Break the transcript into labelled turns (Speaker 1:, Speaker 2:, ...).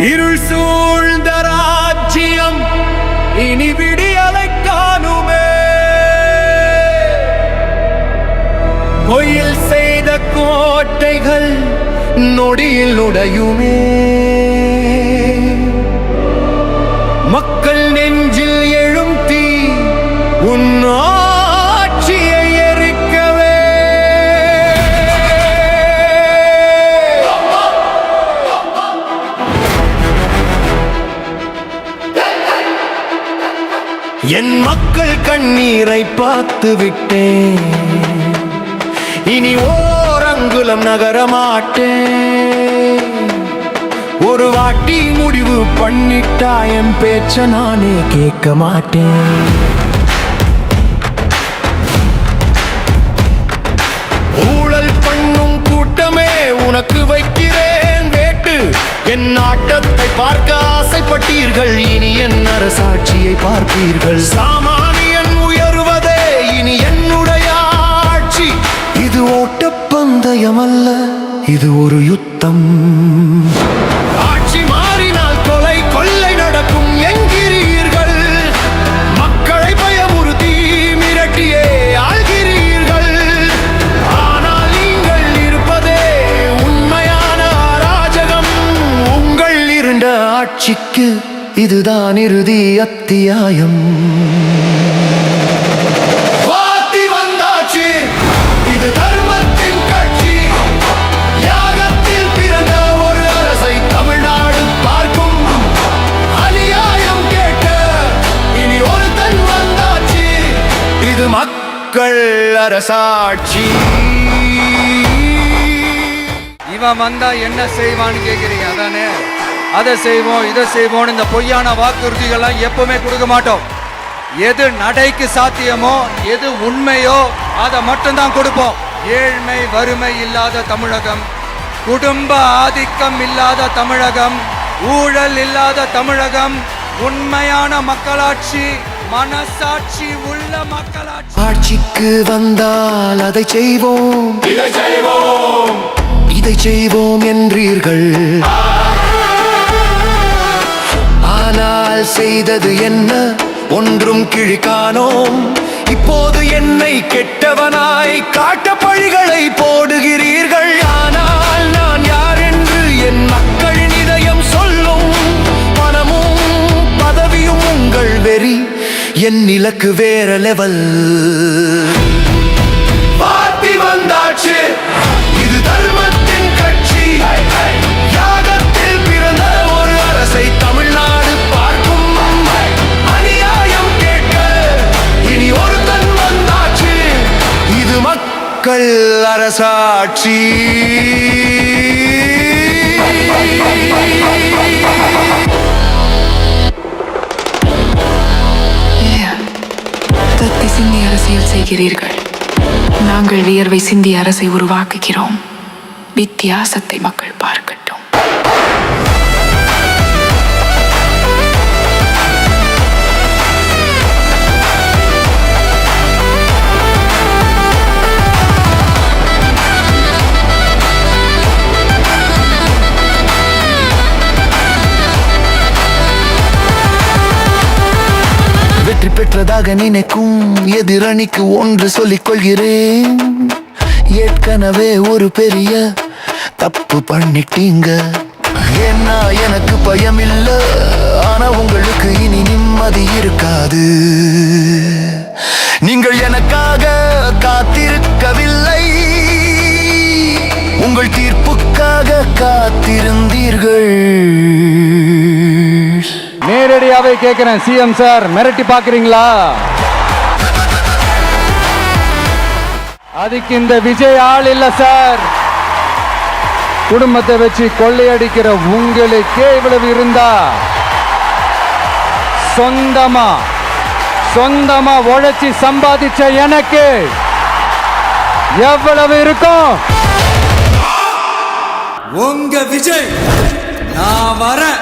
Speaker 1: இருள் சூழ்ந்த ராஜ்யம் இனி விடியலை காணுமே. பொயில் செய்த கோட்டைகள் நொடியில் உடையுமே. மக்கள் என் மக்கள் கண்ணீரை பார்த்து விட்டேன். இனி ஓரங்குலம் நகர மாட்டேன். ஒரு வாட்டி முடிவு பண்ணிட்டா என் பேச்ச நானே கேட்க மாட்டேன். ஊழல் பண்ணும் கூட்டமே உனக்கு வைக்கிறேன். வேட்டு என் ஆட்டத்தை பார்க்க ஆசைப்பட்டீர்கள். இனி என் அரசாட்சியை பார்ப்பீர்கள். சாமானியன் உயர்வதே இனி என்னுடைய ஆட்சி. இது ஓட்டப்பந்தயம் அல்ல இது ஒரு யுத்தம். ஆட்சி மாறினால் கொலை கொள்ளை நடக்கும் என்கிறீர்கள். மக்களை பயமுறுத்தி மிரட்டியே ஆள்கிறீர்கள். ஆனால் நீங்கள் இருப்பதே உண்மையான அராஜகம். உங்கள் இருண்ட ஆட்சிக்கு இதுதான் இறுதி அத்தியாயம். வாத்தி வந்தாச்சு. இது தர்மத்தின் கட்சி. யாகத்தில் பிறந்த ஒரு அரசை தமிழ்நாடு பார்க்கும் அநியாயம் கேட்க இனி ஒருத்தன் வந்தாச்சு. இது மக்கள் அரசாட்சி.
Speaker 2: இவன் வந்தா என்ன செய்வான்னு கேக்குறீங்க? அதானே? அதை செய்வோம் இதை செய்வோம் இந்த பொய்யான வாக்குறுதிகள்லாம் எப்பவுமே கொடுக்க மாட்டோம். எது நடைக்கு சாத்தியமோ எது உண்மையோ அதை மட்டும்தான் கொடுப்போம். ஏழ்மை வறுமை இல்லாத தமிழகம் குடும்ப ஆதிக்கம் இல்லாத தமிழகம் ஊழல் இல்லாத தமிழகம் உண்மையான மக்களாட்சி மனசாட்சி உள்ள மக்களாட்சி.
Speaker 1: ஆட்சிக்கு வந்தால் அதை செய்வோம். இதை செய்வோம் என்றீர்கள். செய்தது என்ன? ஒன்றும் கிழிக்கானோம் இப்போது என்னை கெட்டவனாய் காட்ட பழிகளை போடுகிறீர்கள். ஆனால் நான் யார் என்று என் மக்களின் இதயம் சொல்லும். பணமும் பதவியும் உங்கள் வெறி. என் இலக்கு வேற லெவல் அரசாட்சி.
Speaker 3: தத்தி சிந்தி அரசியல் செய்கிறீர்கள். நாங்கள் வியர்வை சிந்தி அரசை உருவாக்குகிறோம். வித்தியாசத்தை மக்கள் பார்க்க
Speaker 1: வெற்றி பெற்றதாக நினைக்கும் எதிரணிக்கு ஒன்று சொல்லிக் கொள்கிறேன் ஏற்கனவே ஒரு பெரிய தப்பு பண்ணிட்டீங்க. ஏன்னா எனக்கு பயம் இல்ல ஆனா உங்களுக்கு இனி நிம்மதி இருக்காது.
Speaker 2: நேரடியாவே கேக்குறேன் சிஎம் சார் மிரட்டி பாக்குறீங்களா அதுக்கு இந்த விஜய் ஆள் இல்ல சார் குடும்பத்தை வச்சு கொள்ளையடிக்கிற உங்களுக்கே இவ்வளவு இருந்தா? சொந்தமா? சொந்தமா உழைச்சி சம்பாதிச்ச எனக்கு எவ்வளவு இருக்கும்?
Speaker 4: உங்க விஜய் நான் வரேன்.